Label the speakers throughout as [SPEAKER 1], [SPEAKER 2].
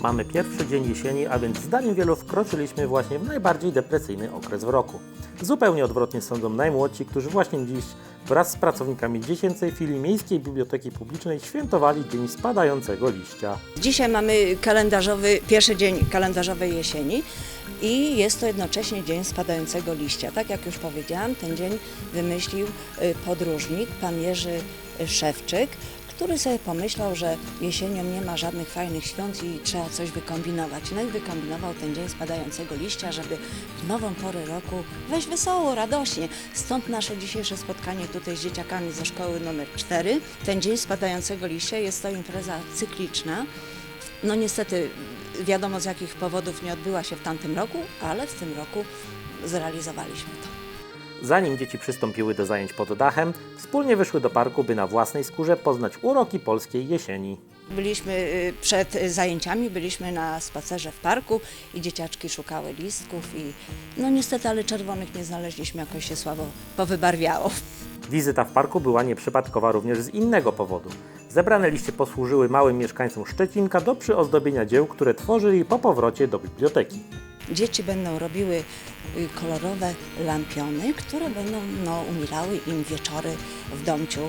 [SPEAKER 1] Mamy pierwszy dzień jesieni, a więc zdaniem wielu wkroczyliśmy właśnie w najbardziej depresyjny okres w roku. Zupełnie odwrotnie sądzą najmłodsi, którzy właśnie dziś wraz z pracownikami dziecięcej filii Miejskiej Biblioteki Publicznej świętowali Dzień Spadającego Liścia.
[SPEAKER 2] Dzisiaj mamy kalendarzowy, pierwszy dzień kalendarzowej jesieni i jest to jednocześnie dzień spadającego liścia. Tak jak już powiedziałam, ten dzień wymyślił y, podróżnik, pan Jerzy Szewczyk, który sobie pomyślał, że jesienią nie ma żadnych fajnych świąt i trzeba coś wykombinować. No i wykombinował ten dzień spadającego liścia, żeby w nową porę roku wejść wesoło, radośnie. Stąd nasze dzisiejsze spotkanie tutaj z dzieciakami ze szkoły numer 4. Ten dzień spadającego liścia jest to impreza cykliczna. No niestety wiadomo z jakich powodów nie odbyła się w tamtym roku, ale w tym roku zrealizowaliśmy to.
[SPEAKER 1] Zanim dzieci przystąpiły do zajęć pod dachem, wspólnie wyszły do parku, by na własnej skórze poznać uroki polskiej jesieni.
[SPEAKER 2] Byliśmy y, przed zajęciami, byliśmy na spacerze w parku i dzieciaczki szukały listków i no niestety, ale czerwonych nie znaleźliśmy, jakoś się słabo powybarwiało.
[SPEAKER 1] Wizyta w parku była nieprzypadkowa również z innego powodu. Zebrane liście posłużyły małym mieszkańcom Szczecinka do przyozdobienia dzieł, które tworzyli po powrocie do biblioteki.
[SPEAKER 2] Dzieci będą robiły y, kolorowe lampiony, które będą no, umilały im wieczory w domciu.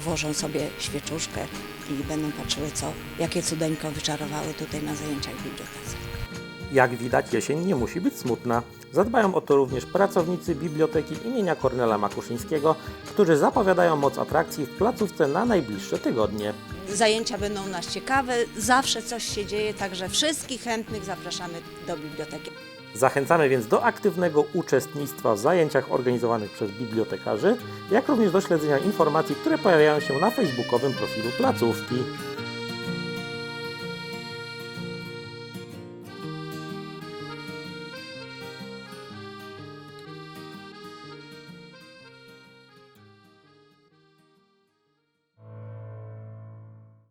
[SPEAKER 2] Włożą sobie świeczuszkę i będą patrzyły, co, jakie cudeńko wyczarowały tutaj na zajęciach w bibliotece.
[SPEAKER 1] Jak widać, jesień nie musi być smutna. Zadbają o to również pracownicy biblioteki imienia Kornela Makuszyńskiego, którzy zapowiadają moc atrakcji w placówce na najbliższe tygodnie.
[SPEAKER 2] Zajęcia będą nas ciekawe, zawsze coś się dzieje, także wszystkich chętnych zapraszamy do biblioteki.
[SPEAKER 1] Zachęcamy więc do aktywnego uczestnictwa w zajęciach organizowanych przez bibliotekarzy, jak również do śledzenia informacji, które pojawiają się na facebookowym profilu placówki.